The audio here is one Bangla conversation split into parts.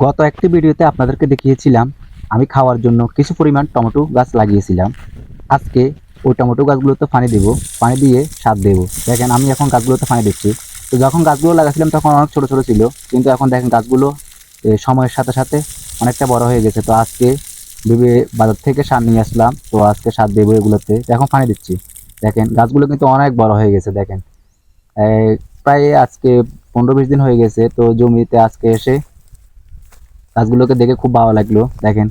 গত একটি ভিডিওতে আপনাদেরকে দেখিয়েছিলাম, আমি খাওয়ার জন্য কিছু পরিমাণ টমেটো গাছ লাগিয়েছিলাম। আজকে ওই টমেটো গাছগুলোতে পানি দেবো, পানি দিয়ে সার দেবো। দেখেন, আমি এখন গাছগুলোতে পানি দিচ্ছি। তো যখন গাছগুলো লাগাছিলাম তখন অনেক ছোট ছোট ছিল, কিন্তু এখন দেখেন গাছগুলো সময়ের সাথে সাথে অনেকটা বড় হয়ে গেছে। তো আজকে ভেবে বাজার থেকে সার নিয়ে আসলাম, তো আজকে সার দেবো এগুলোতে। এখন পানি দিচ্ছি। দেখেন, গাছগুলো কিন্তু অনেক বড় হয়ে গেছে, দেখেন। প্রায় আজকে পনেরো বিশ দিন হয়ে গেছে, তো জমিতে আজকে এসে গাছগুলোকে দেখে খুব ভালো লাগল, দেখেন।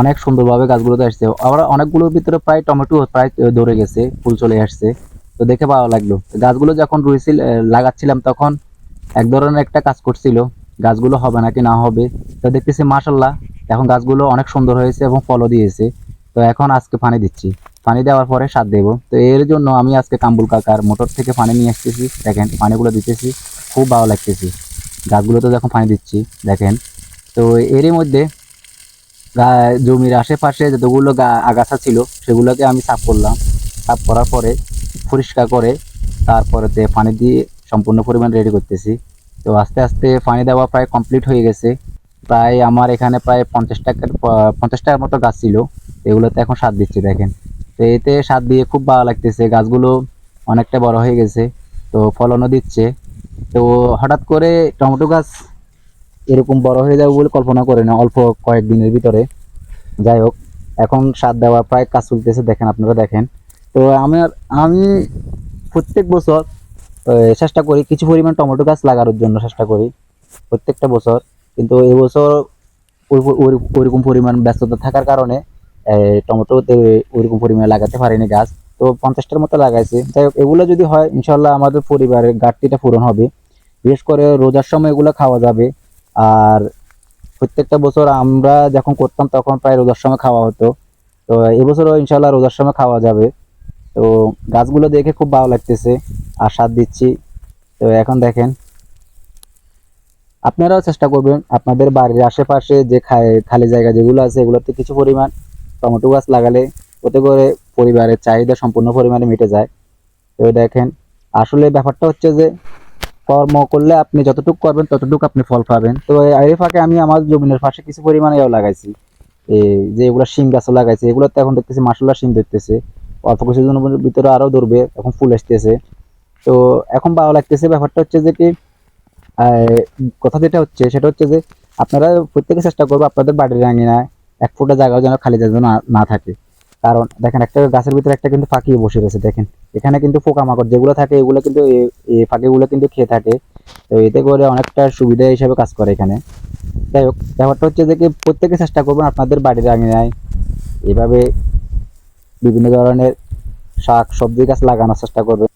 অনেক সুন্দরভাবে গাছগুলোতে আসছে। আবার অনেকগুলোর ভিতরে প্রায় টমেটো প্রায় ধরে গেছে, ফুল চলে আসছে। তো দেখে ভালো লাগল। গাছগুলো যখন রুইছিল লাগাচ্ছিলাম তখন এক ধরনের একটা কাজ করছিল, গাছগুলো হবে নাকি না হবে। তো দেখতেছি মাসাল্লাহ এখন গাছগুলো অনেক সুন্দর হয়েছে এবং ফলও দিয়েছে। তো এখন আজকে পানি দিচ্ছি। পানি দেওয়ার পরে সার দেবো। তো এর জন্য আমি আজকে কাম্বুল কাকার মোটর থেকে পানি নিয়ে আসতেছি। দেখেন, পানিগুলো দিতেছি। খুব ভালো লাগতেছি। গাছগুলোতে যখন পানি দিচ্ছি, দেখেন। তো এরই মধ্যে জমির আশেপাশে যতগুলো আগাছা ছিল, সেগুলোকে আমি সাফ করলাম। সাফ করার পরে পরিষ্কার করে তারপরেতে পানি দিয়ে সম্পূর্ণ পরিমাণ রেডি করতেছি। তো আস্তে আস্তে পানি দেওয়া প্রায় কমপ্লিট হয়ে গেছে। প্রায় আমার এখানে প্রায় পঞ্চাশ টাকার পঞ্চাশ টাকার মতো গাছ ছিল। এগুলোতে এখন সার দিচ্ছি, দেখেন। তো এতে সার দিয়ে খুব ভালো লাগতেছে। গাছগুলো অনেকটা বড় হয়ে গেছে। তো ফলনও দিচ্ছে। তো হঠাৎ করে টমেটো গাছ এরকম বড় হয়ে যাবে বলে কল্পনা করে না অল্প কয়েকদিনের ভিতরে। যাই হোক এখন সার দেওয়া প্রায় কাজ চলতেছে দেখেন আপনারা দেখেন। তো আমার আমি প্রত্যেক বছর চেষ্টা করি কিছু পরিমাণ টমেটো গাছ লাগানোর জন্য চেষ্টা করি প্রত্যেকটা বছর। কিন্তু এবছর ওই- ওই- ওইরকম পরিমাণ ব্যস্ততা থাকার কারণে আহ, টমেটোতে ওইরকম পরিমাণে লাগাতে পারিনি গাছ। তো পঞ্চাশটার মতো লাগাইছি। যাই হোক এগুলো যদি হয় ইনশাল্লাহ আমাদের পরিবারের ঘাটতিটা পূরণ হবে। বিশেষ করে রোজার সময় এগুলো খাওয়া যাবে। আর প্রত্যেকটা বছর আমরা যখন করতাম তখন প্রায় রোজার সময় খাওয়া হতো। তো এবছরও ইনশাল্লাহ রোজার সময় খাওয়া যাবে। তো গাছগুলো দেখে খুব ভালো লাগতেছে। আর সার দিচ্ছি। তো এখন দেখেন। আপনারাও চেষ্টা করবেন আপনাদের বাড়ির আশেপাশে যে খালি জায়গা যেগুলো আছে এগুলোতে কিছু পরিমাণ টমেটো গাছ লাগালে ওতে করে পরিবারের চাহিদা সম্পূর্ণ পরিমাণে মিটে যায়। তো দেখেন, আসলে ব্যাপারটা হচ্ছে যে কর্ম করলে আপনি যতটুকু করবেন, ততটুকু আপনি ফল পাবেন। তো এর ফাঁকে আমি আমার জমিনের পাশে কিছু পরিমাণে এও লাগাইছি। এই যে এগুলো শিম গাছও লাগাইছি, এগুলোতে এখন দেখতেছি মাসাল্লাহ শিম ধরতেছে। অল্প কিছু দিনের ভিতরে আরও ধরবে, এখন ফুল আসতেছে। তো এখন ভালো লাগতেছে, ব্যাপারটা হচ্ছে যে কি কথা যেটা হচ্ছে, সেটা হচ্ছে যে আপনারা প্রত্যেকে চেষ্টা করব আপনাদের বাড়ির আঙিনায় এক ফুটা জায়গাও যেন খালি জায়গা না না থাকে। কারণ দেখেন একটা গাছের ভিতরে একটা কিন্তু ফাঁকি বসে রয়েছে, দেখেন। এখানে কিন্তু পোকামাকড় যেগুলো থাকে, এগুলো কিন্তু এই ফাঁকিগুলো কিন্তু খেয়ে থাকে। তো এতে করে অনেকটা সুবিধা হিসাবে কাজ করে এখানে। যাই হোক, ব্যাপারটা হচ্ছে যে প্রত্যেকে চেষ্টা করবেন আপনাদের বাড়ির আঙিনায় এভাবে বিভিন্ন ধরনের শাক সবজি গাছ লাগানোর চেষ্টা করবেন।